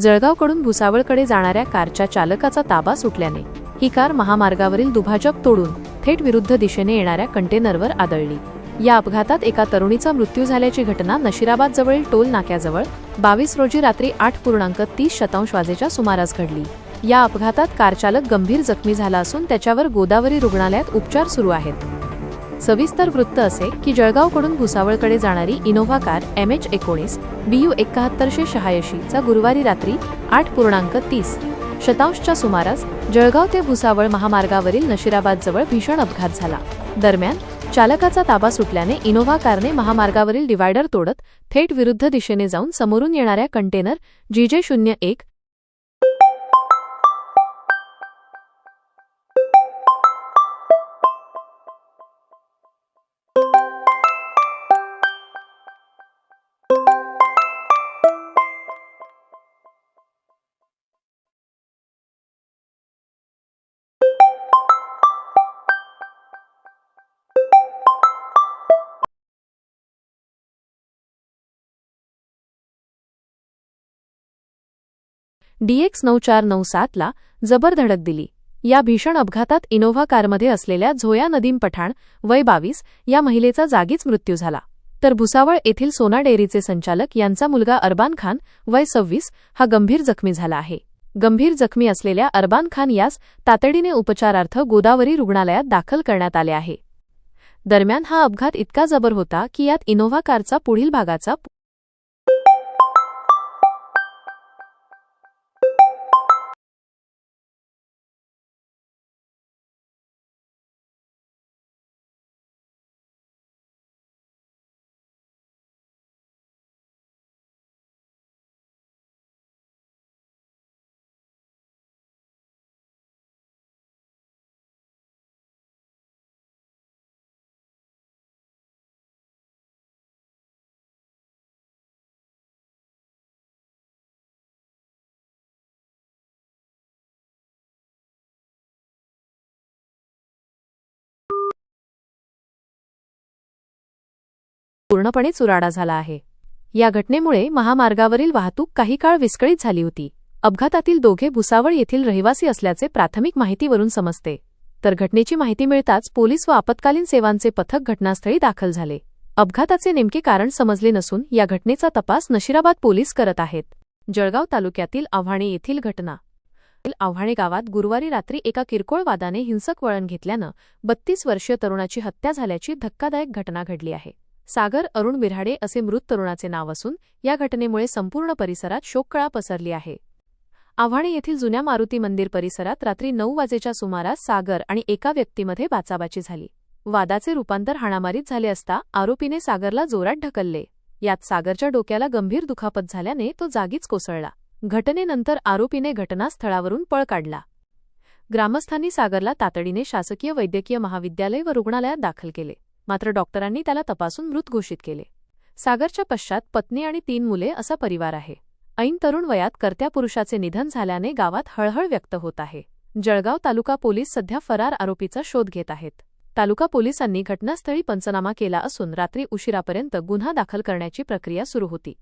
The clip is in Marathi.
जळगावकडून भुसावळकडे जाणाऱ्या कारच्या चालकाचा ताबा सुटल्याने ही कार महामार्गावरील दुभाजक तोडून थेट विरुद्ध दिशेने येणाऱ्या कंटेनरवर आदळली. या अपघातात एका तरुणीचा मृत्यू झाल्याची घटना नशिराबाद जवळील टोल नाक्याजवळ बावीस रोजी रात्री आठ पूर्णांक तीस शतांश वाजेच्या सुमारास घडली. या अपघातात कारचालक गंभीर जखमी झाला असून त्याच्यावर गोदावरी रुग्णालयात उपचार सुरू आहेत. सविस्तर वृत्त असे की जळगावकडून भुसावळकडे जाणारी इनोव्हा कार एम एच एकोणीस बी यू एकाहत्तरशे शहाऐंशीचा गुरुवारी रात्री आठ पूर्णांक तीस. शतांशच्या सुमारास जळगाव ते भुसावळ महामार्गावरील नशिराबादजवळ भीषण अपघात झाला. दरम्यान चालकाचा ताबा सुटल्याने इनोव्हा कारने महामार्गावरील डिवायडर तोडत थेट विरुद्ध दिशेने जाऊन समोरून येणाऱ्या कंटेनर जीजे शून्य एक डीएक्स नऊ चार नऊ सातला जबर धडक दिली. या भीषण अपघातात इनोव्हा कारमध्ये असलेल्या झोया नदीम पठाण वय बावीस या महिलेचा जागीच मृत्यू झाला. तर भुसावळ येथील सोना डेअरीचे संचालक यांचा मुलगा अरबान खान वय सव्वीस हा गंभीर जखमी झाला आहे. गंभीर जखमी असलेल्या अरबान खान यास तातडीने उपचारार्थ गोदावरी रुग्णालयात दाखल करण्यात आले आहे. दरम्यान हा अपघात इतका जबर होता की यात इनोव्हा कारचा पुढील भागाचा पूर्णपणे चुराडा झाला आहे. या घटनेमुळे महामार्गावरील वाहतूक काही काळ विस्कळीत झाली होती. अपघातातील दोघे भुसावळ येथील रहिवासी असल्याचे प्राथमिक माहितीवरून समजते. तर घटनेची माहिती मिळताच पोलीस व आपत्कालीन सेवांचे पथक घटनास्थळी दाखल झाले. अपघाताचे नेमके कारण समजले नसून या घटनेचा तपास नशिराबाद पोलीस करत आहेत. जळगाव तालुक्यातील आव्हाणे येथील घटना. आव्हाणे गावात गुरुवारी रात्री एका किरकोळ वादाने हिंसक वळण घेतल्यानं बत्तीस वर्षीय तरुणाची हत्या झाल्याची धक्कादायक घटना घडली आहे. सागर अरुण बिराडे असे मृत तरुणाचे नाव असून या घटनेमुळे संपूर्ण परिसरात शोककळा पसरली आहे. आव्हाणे येथील जुन्या मारुती मंदिर परिसरात रात्री नऊ वाजेच्या सुमारास सागर आणि एका व्यक्तीमध्ये बाचाबाची झाली. वादाचे रूपांतर हाणामारीत झाले असता आरोपीने सागरला जोरात ढकलले. यात सागरच्या डोक्याला गंभीर दुखापत झाल्याने तो जागीच कोसळला. घटनेनंतर आरोपीने घटनास्थळावरून पळ काढला. ग्रामस्थांनी सागरला तातडीने शासकीय वैद्यकीय महाविद्यालय व रुग्णालयात दाखल केले. मात्र डॉक्टरांनी त्याला तपासून मृत घोषित केले. सागरच्या पश्चात पत्नी आणि तीन मुले असा परिवार आहे. ऐन तरुण वयात कर्त्या पुरुषाचे निधन झाल्याने गावात हळहळ व्यक्त होत आहे. जळगाव तालुका पोलीस सध्या फरार आरोपीचा शोध घेत आहेत. तालुका पोलिसांनी घटनास्थळी पंचनामा केला असून रात्री उशिरापर्यंत गुन्हा दाखल करण्याची प्रक्रिया सुरू होती.